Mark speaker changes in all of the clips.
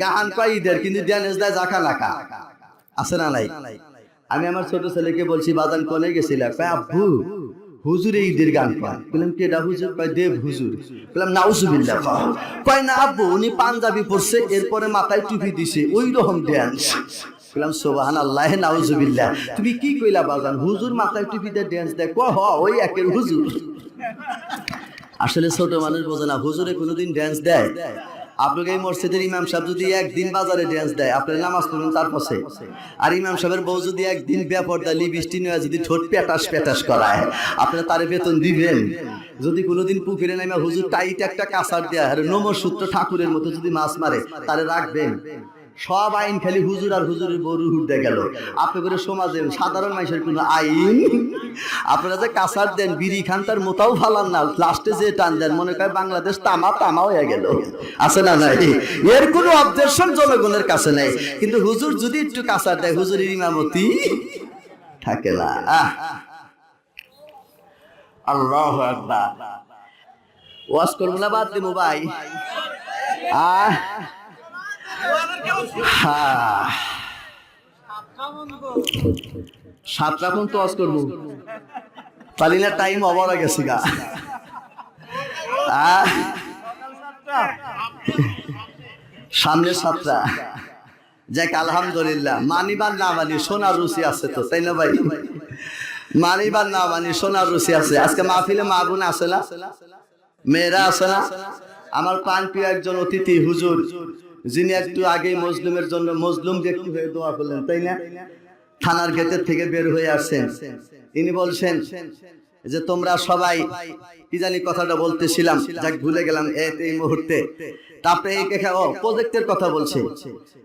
Speaker 1: গাহান পাই ঈদের, কিন্তু ড্যান্স দেয় জাকা লাকা আছে না নাই? আমি আমার ছোট ছেলেকে বলছি, বাজান, কোনে গেছিলাম আব্বু, হুজুর ঈদের গান পান বললাম কেডা হুজুর? কয়, দেব হুজুর। বললাম, নাউজুবিল্লাহ। কয়, না আব্বু, উনি পাঞ্জাবি পরছে, এরপরে মাথায় টুপি দিছে, ওই রকম ড্যান্স বললাম সোবাহান আল্লাহ নাউজুবিল্লাহ। তুমি কি কইলা, বাজান, হুজুর মাথায় টুপি দিয়ে ড্যান্স ক হ, ওই একের হুজুর। আসলে ছোট মানুষ বোঝে না, হুজুরে কোনোদিন ড্যান্স দেয়। আপনাকে এই মসজিদের ইমাম সাহেব যদি একদিন বাজারে ড্যান্স দেয়, আপনার নামাজ পড়ুন তার পাশে আর ইমাম সাহেবের বউ যদি একদিন ব্যাপার ব্যাপারটা লিপস্টি নিয়ে যদি ঠোঁট পেটাস পেটাস করায়, আপনার তারে বেতন দিবেন। যদি কোনোদিন পুকুরে নামে হুজুর টাইট একটা কাঁসার দেয়া, আর নমসূত্র ঠাকুরের মতো যদি মাছ মারে, তারে রাখবেন। সব আইন খালি হুজুর আর হুজুরের বড়ু হুডে গেল। আপনি করে সমাজে সাধারণ মানুষের কোনো আইন? আপনারা যে কাঁচার দেন, বিড়ি খান, তার মোতাও ফালান না। লাস্টে যে টান দেন, মনে করে বাংলাদেশ তামা তামা হয়ে গেল। আছে না নাই? এর কোনো অবজেকশন জনগণের কাছে নাই। কিন্তু হুজুর যদি একটু কাঁচার দেয়, হুজুরের ইমামতি থাকে না। আল্লাহ আকবার। ওয়াজ করব না, বাদ দেবো, ভাই। আহ। তো ওয়াজ করব। টাইম অবর গেছে গা সামনে সাতটা। যাক, আলহামদুলিল্লাহ। মানিবার না মানি, সোনার রুচি আছে তো, তাই না ভাই? মানিবার না মানি, সোনার রুচি আছে। আজকে মাহফিলে মা বোন আছে না? মেয়েরা আছে না? আমার পান প্রিয় একজন অতিথি, হুজুর। যিনি একটু আগে মজলুমের জন্য মজলুম ব্যক্তি হয়ে দোয়া করলেন, তাই না? থানার গেটের থেকে বের হয়ে আসছেন। তিনি বলছেন যে, তোমরা সবাই কি জানি কথাটা বলতেছিলাম, যাক ভুলে গেলাম এই- মুহূর্তে। তারপরে এই কে, ও, প্রজেক্টের কথা বলছে।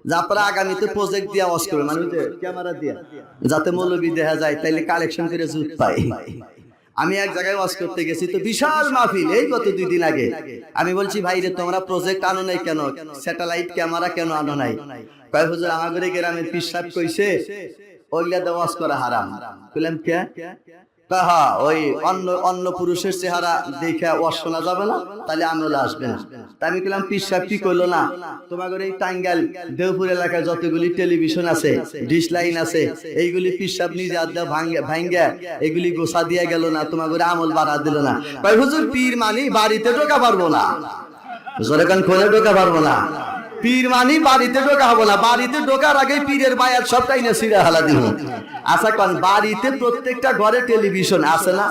Speaker 1: যে আগামীতে প্রজেক্ট দিয়ে ওয়াজ করবেন। মানে ক্যামেরা দিয়ে। যাতে মৌলবী দেখা যায়, তাইলে কালেকশন করে জুত পাই আমি এক জায়গায় ওয়াজ করতে গেছি, তো বিশাল মাহফিল, এই গত দুই দিন আগে। আমি বলছি, ভাই রে, তোমরা প্রজেক্ট আনো নাই কেন? স্যাটেলাইট ক্যামেরা কেন আনো নাই? কয়, হুজুর, আমাদের গ্রামের পিসাব কইছে ওইগুলা দিয়ে ওয়াজ করা হারাম। বললাম, কে? ওই অন্য অন্য পুরুষের চেহারা দেখে ওয়াজ শোনা যাবে না, তাহলে আসবে না। তা আমি কি করল না? এই দেওপুর এলাকায় যতগুলি টেলিভিশন আছে, ডিশ লাইন আছে, এইগুলি পিসাব নিজে আদা ভাঙ্গে ভাঙ্গে, এগুলি গোসা দিয়ে গেল না, তোমাদের আমল বাড়া দিল না। হুজুর, পীর মানি বাড়িতে ঢোকা পারব না। জোরে কান খোলে ঢোকা পারব না। পীর মানি বাড়িতে ঢোকা হব না। বাড়িতে ঢোকার আগে পীরের বায়াত সবটাই না সিরা হালা দিব। আশা কন, বাড়িতে প্রত্যেকটা ঘরে টেলিভিশন আছে না?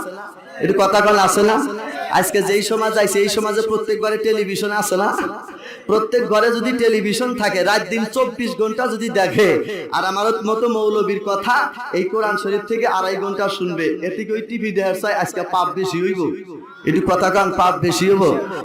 Speaker 1: একটু কথা কন, আছে না? আজকে যেই সমাজ আছে এই সমাজে প্রত্যেক ঘরে টেলিভিশন আছে না? প্রত্যেক ঘরে যদি টেলিভিশন থাকে, রাত দিন চব্বিশ ঘণ্টা যদি দেখে, আর আমার মতো মৌলবীর কথা এই কোরআন শরীফ থেকে আড়াই ঘণ্টা শুনবে এতে ওই টিভি দেখার চাই আজকে পাপ বেশি হইব। একটু কথা কন, পাপ বেশি হইব।